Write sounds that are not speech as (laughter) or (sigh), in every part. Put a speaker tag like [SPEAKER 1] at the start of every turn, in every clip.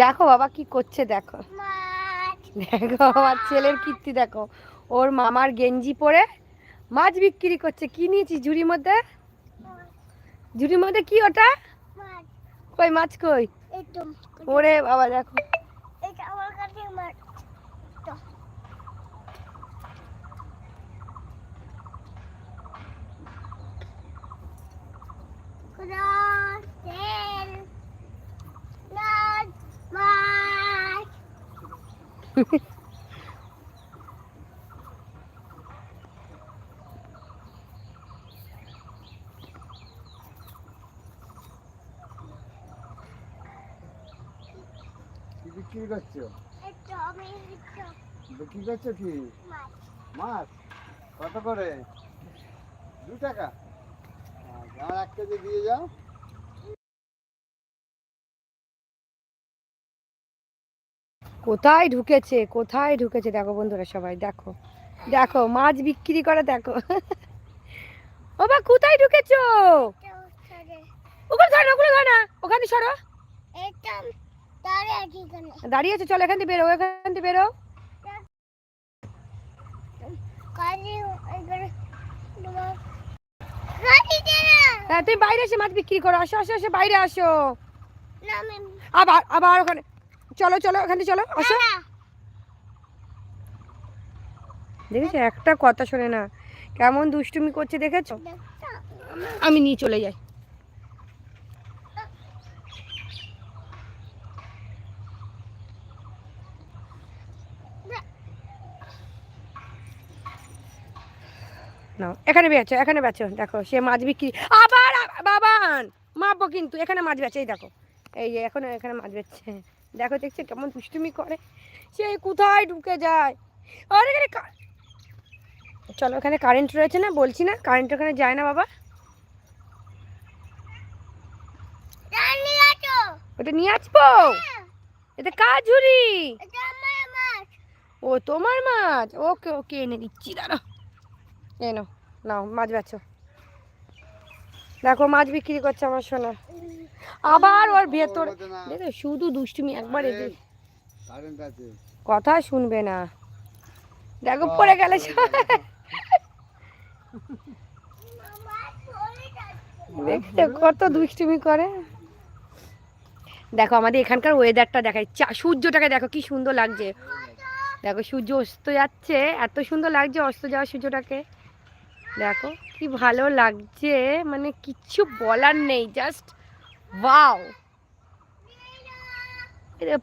[SPEAKER 1] দেখো বাবা কি করছে দেখো। দেখো আমার ছেলের কীর্তি দেখো। ওর মামার গেঞ্জি পরে মাছ বিক্রি করছে। কি নিয়েছিস ঝুড়ির মধ্যে? ঝুড়ির মধ্যে কি ওটা? কই মাছ কই? ওরে বাবা দেখো।
[SPEAKER 2] কি বিক্রি করছ? বিক্রি করছ কি? মাছ। কত করে? দু টাকা। আমার এক কেজি দিয়ে যাও।
[SPEAKER 1] কোথায় ঢুকেছে? কোথায় ঢুকেছে? দেখো বন্ধুরা সবাই দেখো। দেখো মাছ বিক্রি করে দেখো। ও বা কোথায় ঢুকেছো? ওখানে ধর ওখানে ধর না। ওখানে সরো। দাঁড়িয়ে আছো চলো এখান থেকে বেরো এখান থেকে বেরো। হ্যাঁ তুমি বাইরে এসে মাছ বিক্রি করো। আসো আসো আসো বাইরে আসো। আবার আবার ওখানে। চলো চলো ওখানে চলো আসো। দেখেছ একটা কথা শোনে না। কেমন দুষ্টুমি করছে দেখেছ? আমি নিয়ে চলে যাই। নাও এখানে বেচো এখানে বেচো দেখো সে মাছ বিক্রি আবার বাবান! মাপবো কিন্তু এখানে মাছ বেচে এই দেখো। এই যে এখন এখানে মাছ বেচছে। দেখো দেখছে কেমন দুষ্টুমি করে। সে কোথায় ঢুকে যায়? আর এখানে চলো এখানে কারেন্ট রয়েছে না? বলছি না কারেন্ট ওখানে যায় না বাবা। ওটা নিয়ে আসব? এটা কার ঝুড়ি? ও তোমার মাছ? ওকে ওকে এনে দিচ্ছি দাঁড়া এনো নাও মাছ বেচো। দেখো মাছ বিক্রি করছে আমার সোনা। আবার ওর ভেতর দেখো শুধু দুষ্টুমি একবার এদিকে কথা শুনবে না। দেখো পড়ে গেলে দেখতে কত দুষ্টুমি করে। দেখো আমাদের এখানকার ওয়েদারটা দেখায় চা- সূর্যটাকে দেখো কি সুন্দর লাগছে। দেখো সূর্য অস্ত যাচ্ছে। এত সুন্দর লাগছে অস্ত যাওয়া সূর্যটাকে। দেখো কি ভালো লাগছে। মানে কিচ্ছু বলার নেই জাস্ট ওয়াও।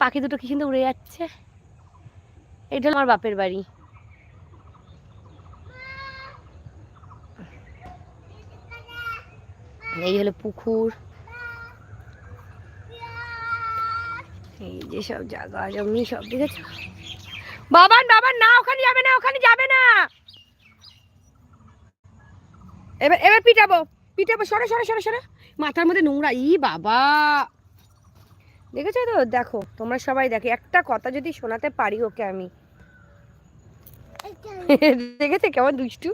[SPEAKER 1] পাখি দুটো কি সুন্দর উড়ে যাচ্ছে। এটা আমার বাপের বাড়ি। এই হলো পুকুর। এই যে সব জায়গা জমি, সব দেখেছ? বাবান বাবান, না, ওখানে যাবে না, ওখানে যাবে না। এবার এবার পিটাবো পিটাবো, সরে সরে সরে, সরো। মাথার মধ্যে নোংরা। ই বাবা। দেখেছ তো? দেখো তোমরা সবাই দেখো। একটা কথা যদি শোনাতে পারি ওকে আমি। (laughs) দেখেছে? কেমন দুষ্টু।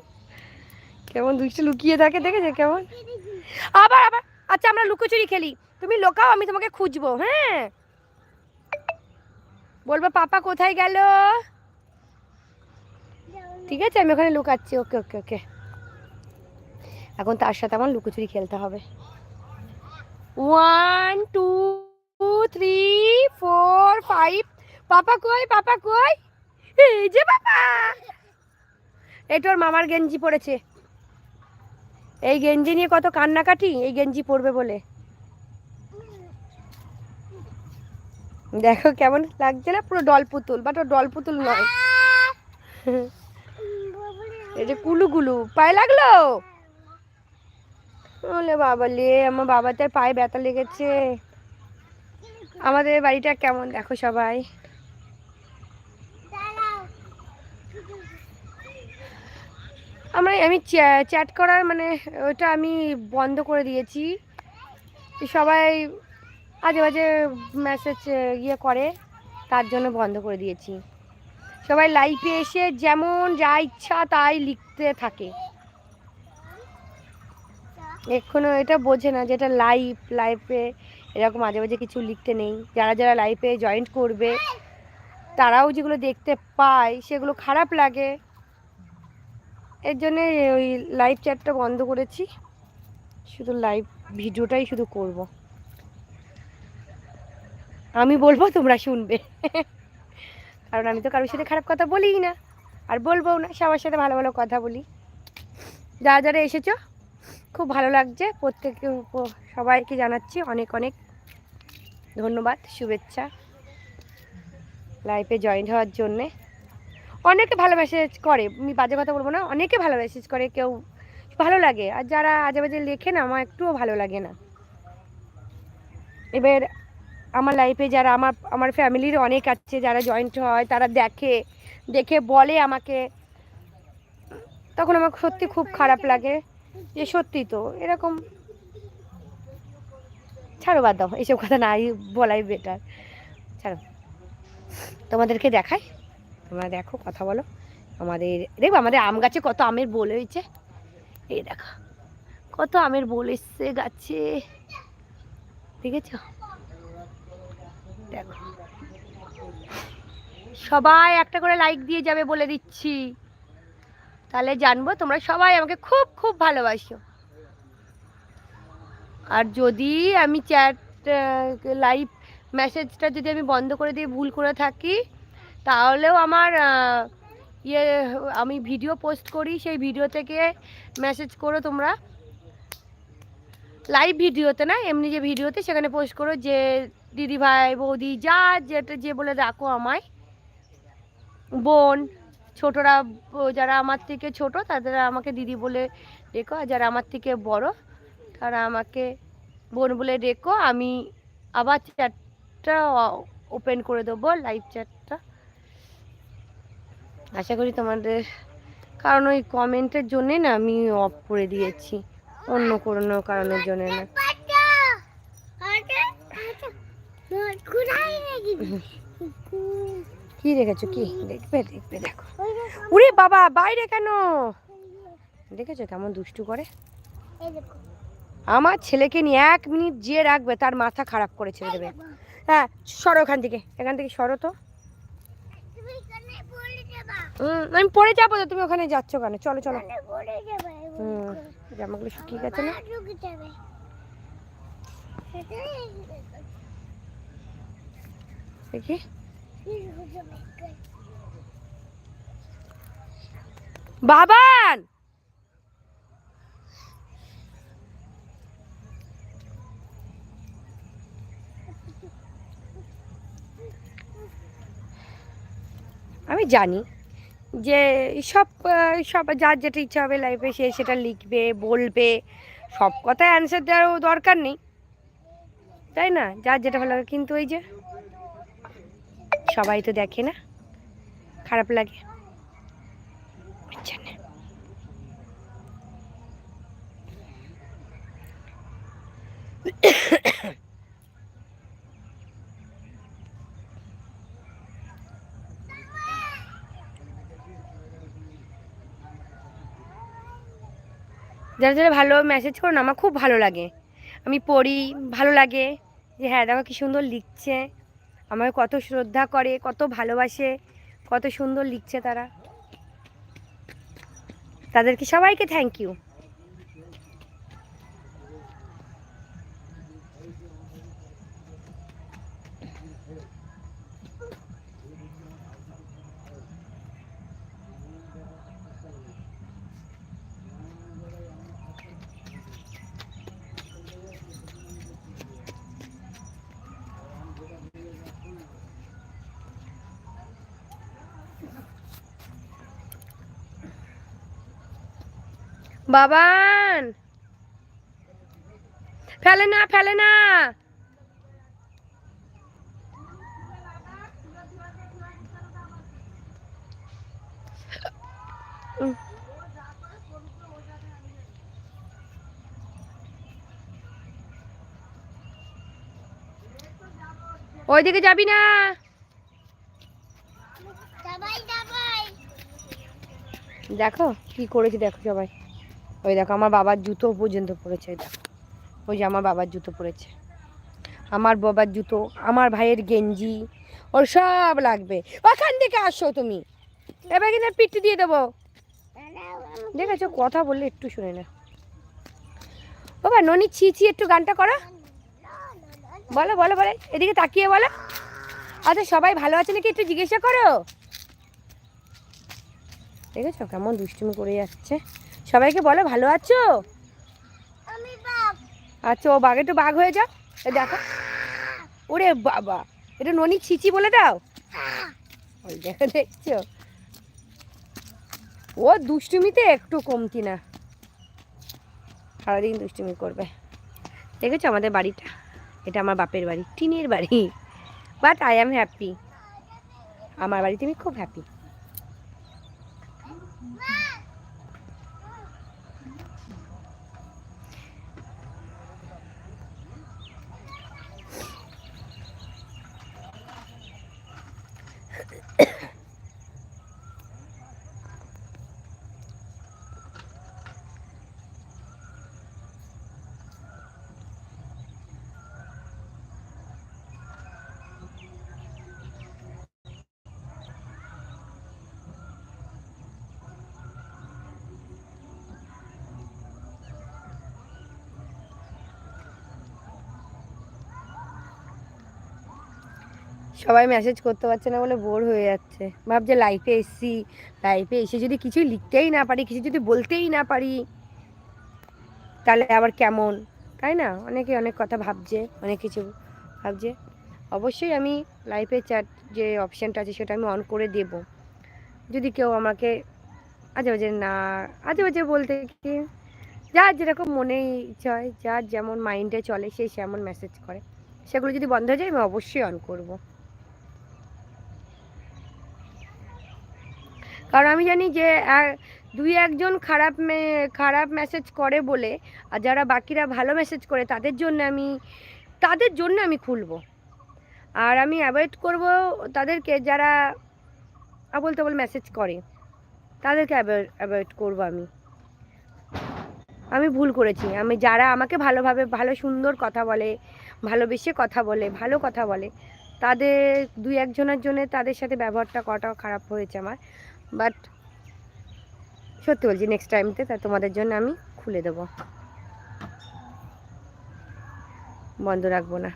[SPEAKER 1] কেমন দুষ্টু লুকিয়ে থাকে দেখেছে? কেমন? আবার আবার। আচ্ছা আমরা লুকোচুরি খেলি। তুমি লোকাও আমি তোমাকে খুঁজবো হ্যাঁ? বলব পাপা কোথায় গেল? ঠিক আছে আমি ওখানে লুকাচ্ছি। ওকে ওকে ওকে। এখন তার সাথে আমার লুকোচুরি খেলতে হবে। One two three four five papa কই পাপা কই? এই যে পাপা। এটা ওর মামার গেঞ্জি পড়েছে। এই গেঞ্জি নিয়ে কত কান্নাকাটি এই গেঞ্জি পরবে বলে। দেখো কেমন লাগছে না পুরো ডল পুতুল বাট ডল পুতুল নয়। এই যে কুলু কুলু পায়ে লাগল? ওলে বাবা লে আমার বাবাতে পায়ে ব্যথা লেগেছে। আমাদের বাড়িটা কেমন দেখো সবাই। আমরা, আমি চ্যাট করার মানে ওটা আমি বন্ধ করে দিয়েছি। সবাই আজে বাজে মেসেজ ইয়ে করে, তার জন্য বন্ধ করে দিয়েছি। সবাই লাইফে এসে যেমন যা ইচ্ছা তাই লিখতে থাকে। এখনও এটা বোঝে না যে এটা লাইফ এরকম মাঝে মাঝে কিছু লিখতে নেই। যারা যারা লাইফে জয়েন্ট করবে, তারাও যেগুলো দেখতে পায়, সেগুলো খারাপ লাগে। এর জন্যে ওই লাইভ চ্যাটটা বন্ধ করেছি। শুধু লাইভ ভিডিওটাই শুধু করব। আমি বলব তোমরা শুনবে। কারণ আমি তো কারোর সাথে খারাপ কথা বলিই না। আর বলবোও না, সবার সাথে ভালো ভালো কথা বলি। যারা যারা এসেছ খুব ভালো লাগছে। প্রত্যেকে সবাইকে জানাচ্ছি অনেক অনেক ধন্যবাদ, শুভেচ্ছা লাইফে জয়েন্ট হওয়ার জন্যে। অনেকে ভালো মেসেজ করে, আমি বাজে কথা বলব না, অনেকে ভালো মেসেজ করে, কেউ ভালো লাগে। আর যারা আজে বাজে লেখে না, আমার একটুও ভালো লাগে না। এবার আমার লাইফে যারা, আমার আমার ফ্যামিলির অনেক আছে যারা জয়েন্ট হয়, তারা দেখে দেখে বলে আমাকে। তখন আমার সত্যি খুব খারাপ লাগে। যে সত্যি তো, এরকম ছাড়ো বাদ দাও, এইসব কথা নাই, বলাই বেটার ছাড়ো। তোমাদেরকে দেখাই, তোমরা দেখো, কথা বলো। আমাদের, দেখব আমাদের আম গাছে কত আমের বোল হয়েছে? এই দেখো, কত আমের বোল এসছে গাছে। দেখেছ? দেখো। সবাই একটা করে লাইক দিয়ে যাবে বলে দিচ্ছি। তাহলে জানব, তোমরা সবাই আমাকে খুব খুব ভালোবাসো। আর যদি আমি চ্যাট লাইভ মেসেজটা যদি আমি বন্ধ করে দিয়ে ভুল করে থাকি, তাহলেও আমার ইয়ে আমি ভিডিও পোস্ট করি, সেই ভিডিও থেকে মেসেজ করো তোমরা। লাইভ ভিডিওতে না, এমনি যে ভিডিওতে সেখানে পোস্ট করো যে দিদি ভাই বৌদি, যা যেটা, যে বলে ডাকো আমায়। বোন ছোটরা যারা আমার থেকে ছোট তাদের আমাকে দিদি বলে ডেকো আর যারা আমার থেকে বড় তারা আমাকে বোন বলে ডেকো। আমি আবার চ্যাটটা ওপেন করে দেবো লাইভ চ্যাটটা। আশা করি তোমাদের কারণ ওই কমেন্টের জন্যে না আমি অফ করে দিয়েছি। অন্য কোনো কারণের জন্য না। (laughs) কি রেখেছো কি? দেখবে দেখবে দেখো। উরে বাবা বাইরে কেন? দেখেছ কেমন দুষ্টু করে? আমার ছেলেকে নিয়ে এক মিনিট যে রাখবে তার মাথা খারাপ করে ছেড়ে দেবে। হ্যাঁ সরো ওখান থেকে। এখান থেকে সরো তো। হুম, আমি পরে যাব তো তুমি ওখানে যাচ্ছ কেন? চলো চলো। হুম জামাগুলো শুকিয়ে গেছে না? দেখি। বাবান! আমি জানি যে সব সব, যার যেটা ইচ্ছা হবে লাইফে সে সেটা লিখবে, বলবে। সব কথায় অ্যান্সার দেওয়ারও দরকার নেই। তাই না? যার যেটা ভালো লাগে, কিন্তু ওই যে সবাই তো দেখে না। খারাপ লাগে। যারা যারা ভালো মেসেজ করো না, আমার খুব ভালো লাগে। আমি পড়ি, ভালো লাগে। যে হ্যাঁ দেখো কি সুন্দর লিখছে। আমাকে কত শ্রদ্ধা করে কত ভালোবাসে কত সুন্দর লিখছে তারা। তাদেরকে সবাইকে থ্যাংক ইউ বাবান। ফেলে না ফেলে না। ওইদিকে যাবি না। দেখো কি করেছি দেখো সবাই। ওই দেখো, আমার বাবার জুতো পর্যন্ত পড়েছে ওই দেখো। ওই যে আমার বাবার জুতো পড়েছে। আমার বাবার জুতো, আমার ভাইয়ের গেঞ্জি, ওর সব লাগবে। ওখান থেকে আসো তুমি। এবার কিন্তু পিঠে দিয়ে দেবো। দেখেছ, কথা বললে একটু শুনে না বাবা, ননি ছি ছি, একটু গানটা করো। বলো বলো বলো, এদিকে তাকিয়ে বলো। আচ্ছা সবাই ভালো আছে নাকি একটু জিজ্ঞাসা করো। দেখেছ, কেমন দুষ্টুমি করে যাচ্ছে। সবাইকে বলো ভালো আছো? আচ্ছা ও বাঘ একটু বাঘ হয়ে যাও। দেখো। ওরে বাবা এটা ননি ছিচি বলে দাও? ওই দেখো দেখছ? ও দুষ্টুমিতে একটু কমতি না সারাদিন দুষ্টুমি করবে। দেখেছ আমাদের বাড়িটা? এটা আমার বাপের বাড়ি টিনের বাড়ি। বাট আই অ্যাম হ্যাপি আমার বাড়িতে আমি খুব হ্যাপি সবাই মেসেজ করতে পারছে না বলে বোর হয়ে যাচ্ছে। ভাবছে লাইফে এসছি লাইফে এসে যদি কিছুই লিখতেই না পারি, কিছু যদি বলতেই না পারি, তাহলে আবার কেমন? তাই না? অনেকে অনেক কথা ভাবছে, অনেক কিছু ভাবছে। অবশ্যই আমি লাইফে চ্যাট যে অপশানটা আছে, সেটা আমি অন করে দেব। যদি কেউ আমাকে আজে বাজে না, আজে বাজে বলতে কি, যার যেরকম মনে ইচ্ছা হয়, যার যেমন মাইন্ডে চলে সেই সেমন মেসেজ করে। সেগুলো যদি বন্ধ হয়ে যায়, আমি অবশ্যই অন করব। কারণ আমি জানি যে দুই একজন খারাপ খারাপ মেসেজ করে বলে, আর যারা বাকিরা ভালো মেসেজ করে, তাদের জন্য আমি, তাদের জন্য আমি খুলব। আর আমি অ্যাভয়েড করব তাদেরকে যারা আবল তাবল মেসেজ করে, তাদেরকে অ্যাভয়েড করব আমি। আমি ভুল করেছি। আমি যারা আমাকে ভালোভাবে, ভালো সুন্দর কথা বলে, ভালোবেসে কথা বলে, ভালো কথা বলে, তাদের, দুই একজনের জন্য তাদের সাথে ব্যবহারটা কটা খারাপ হয়েছে আমার। বাট সত্যি বলছি নেক্সট টাইমতে তা তোমাদের জন্য আমি খুলে দেবো। বন্ধ রাখব না।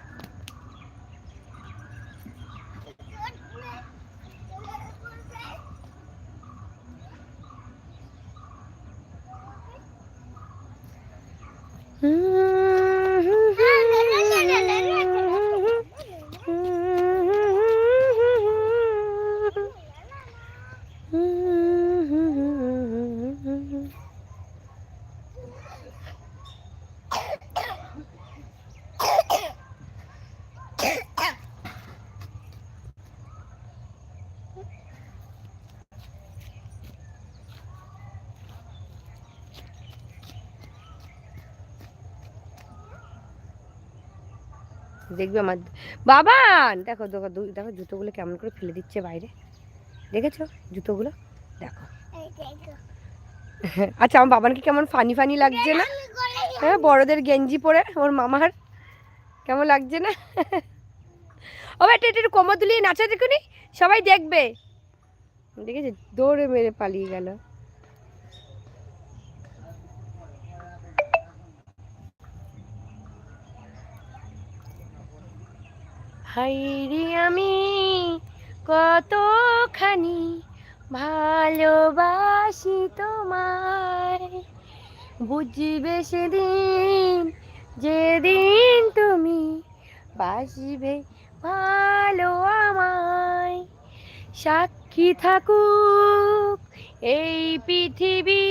[SPEAKER 1] দেখবে আমার বাবান দেখো দেখো দেখো জুতোগুলো কেমন করে ফেলে দিচ্ছে বাইরে। দেখেছ? জুতোগুলো? দেখো। আচ্ছা আমার বাবানকে কেমন ফানি ফানি লাগছে না? হ্যাঁ বড়দের গেঞ্জি পরে ওর মামার কেমন লাগছে না? ও একটু একটু একটু কোমর দুলিয়ে নাচা দেখুনি। সবাই দেখবে। দেখেছি? দৌড়ে মেরে পালিয়ে গেল। হাইরি আমি কতখানি ভালোবাসি তোমায়। বুঝবে সেদিন, যেদিন তুমি বাসবে ভালো আমায়। সাক্ষী থাকুক এই পৃথিবী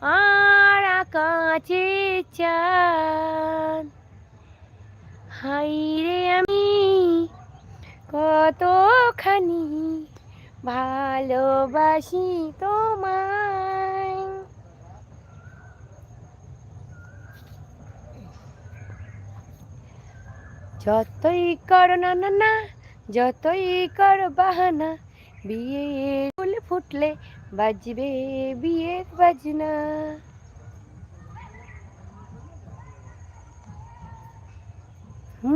[SPEAKER 1] আর আকাশে চাঁদ। হাই রে আমি কতখানি ভালোবাসি তোমায়। যতই করো না না না যতই করো বাহানা, বিয়ে ফুল ফুটলে বাজবে বিয়ের বাজনা।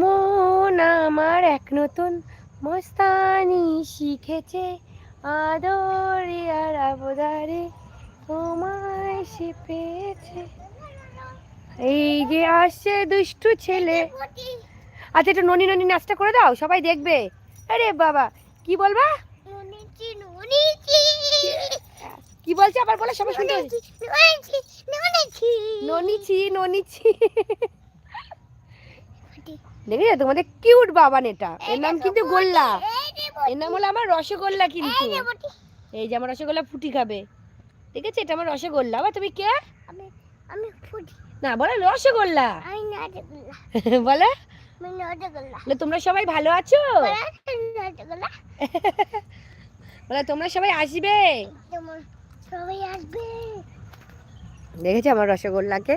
[SPEAKER 1] মন আমার এক নতুন মস্তানি শিখেছে আদরে আর আবদারে তোমায় সে পেয়েছে। এই যে আসছে দুষ্টু ছেলে। আচ্ছা একটু ননি ননি নাচটা করে দাও সবাই দেখবে। আরে বাবা কি বলবা? কি বলছে আবার বলে সবাই শুনতে ননিছি ননিছি দেখেছ তোমাদের কিউট বাবান এটা এর নাম কিন্তু গোল্লা। এর নাম হলো আমার রসগোল্লা কিন্তু। এই যে আমার রসগোল্লা ফুটি খাবে। ঠিক আছে? এটা আমার রসগোল্লা। আবার তুমি কে?
[SPEAKER 3] আমি ফুটি।
[SPEAKER 1] না বলো রসগোল্লা। (laughs) বলে। তোমরা সবাই ভালো আছো? বলে (laughs) তোমরা সবাই আসবে?
[SPEAKER 3] তোমার সবাই আসবে।
[SPEAKER 1] দেখেছ আমার রসগোল্লাকে?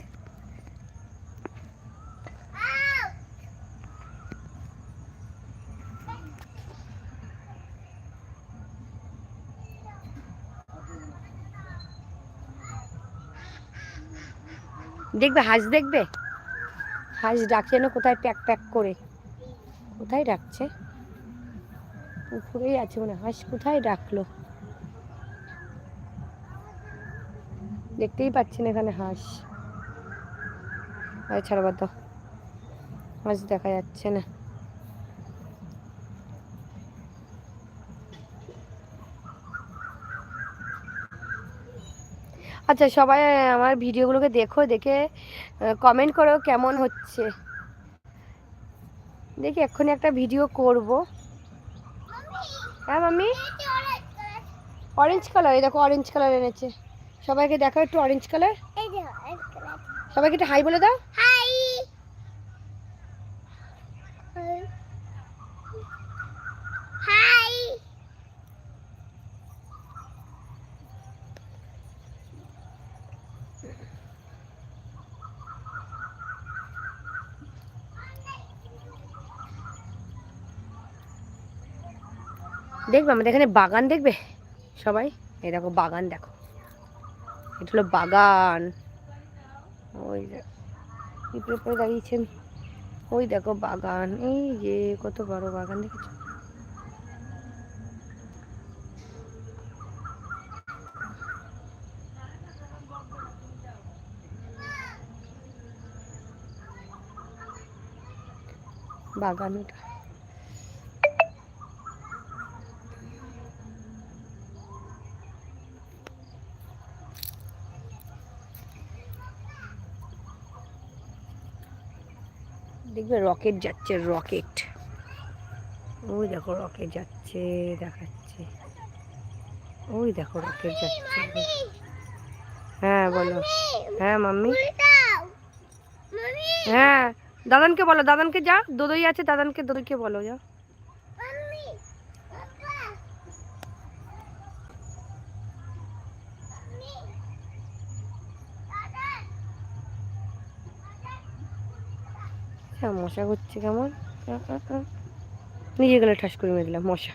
[SPEAKER 1] দেখবে, হাঁস দেখবে? হাঁস ডাকছে না, কোথায় প্যাক প্যাক করে? কোথায় ডাকছে? পুকুরেই আছে মনে। হাঁস কোথায় ডাকলো? দেখতেই পাচ্ছেন এখানে হাঁস। আরে ছাড়বা তো হাঁস দেখা যাচ্ছে না। আচ্ছা সবাই আমার ভিডিওগুলোকে দেখো দেখে কমেন্ট করো কেমন হচ্ছে। দেখি এক্ষুনি একটা ভিডিও করব। হ্যাঁ মাম্মি? অরেঞ্জ কালার এই দেখো অরেঞ্জ কালার এনেছে। সবাইকে দেখো একটু অরেঞ্জ কালার সবাইকে একটু হাই বলে দাও
[SPEAKER 3] হাই হাই
[SPEAKER 1] দেখবে? আমাদের এখানে বাগান দেখবে? সবাই? এই দেখো, বাগান দেখো। এটা হলো বাগান। ওই পিঁপড়ে পরে দাঁড়িয়েছেন ওই দেখো বাগান। এই যে, কত বড় বাগান দেখেছ? বাগান এটা। দেখবে রকেট যাচ্ছে রকেট ওই দেখো রকেট যাচ্ছে, দেখাচ্ছে। ওই দেখো রকেট যাচ্ছে। হ্যাঁ বলো। হ্যাঁ মাম্মি। হ্যাঁ দাদানকে বলো, দাদানকে যা দোদই আছে, দাদানকে, দোদইকে বলো যা
[SPEAKER 3] মামি পাপা মামি দাদা
[SPEAKER 1] হ্যাঁ মশা করছে কেমন। নিজে গেলে ঠাস করে মেরে দিলাম, মশা।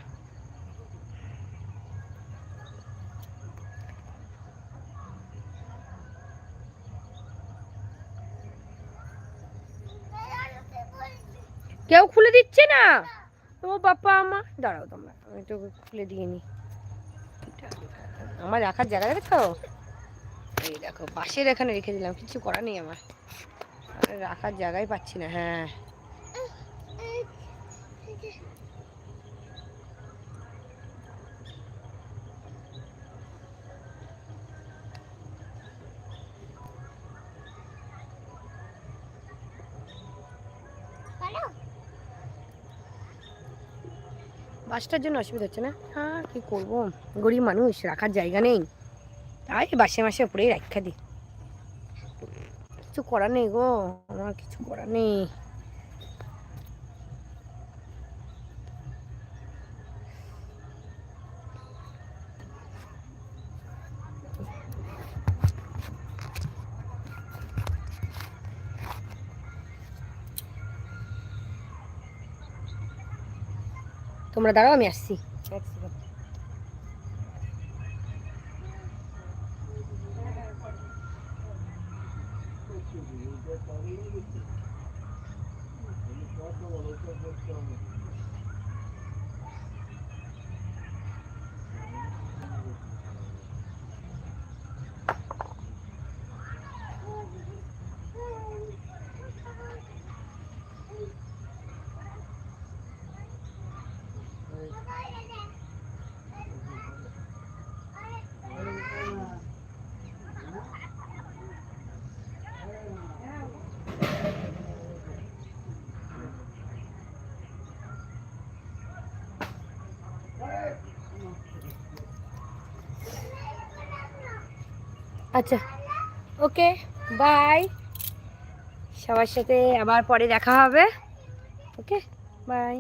[SPEAKER 1] কেউ খুলে দিচ্ছে না? ও বাপ্পা আমার। দাঁড়াও তোমরা, আমি একটু খুলে দিয়ে নি। আমার রাখার জায়গা দেখো এই দেখো পাশের এখানে রেখে দিলাম, কিছু করার নেই আমার। রাখার জায়গায় পাচ্ছি না হ্যাঁ। বাসটার জন্য অসুবিধা হচ্ছে না? হ্যাঁ কি করব? গরিব মানুষ, রাখার জায়গা নেই। তাই বাসে মাসে পরেই রাখা দিই। করার নেই গো আমার কিছু করার নেই তোমরা দাঁড়াও আমি আসছি এক second। আচ্ছা ওকে বাই। সবার সাথে আবার পরে দেখা হবে। Okay bye.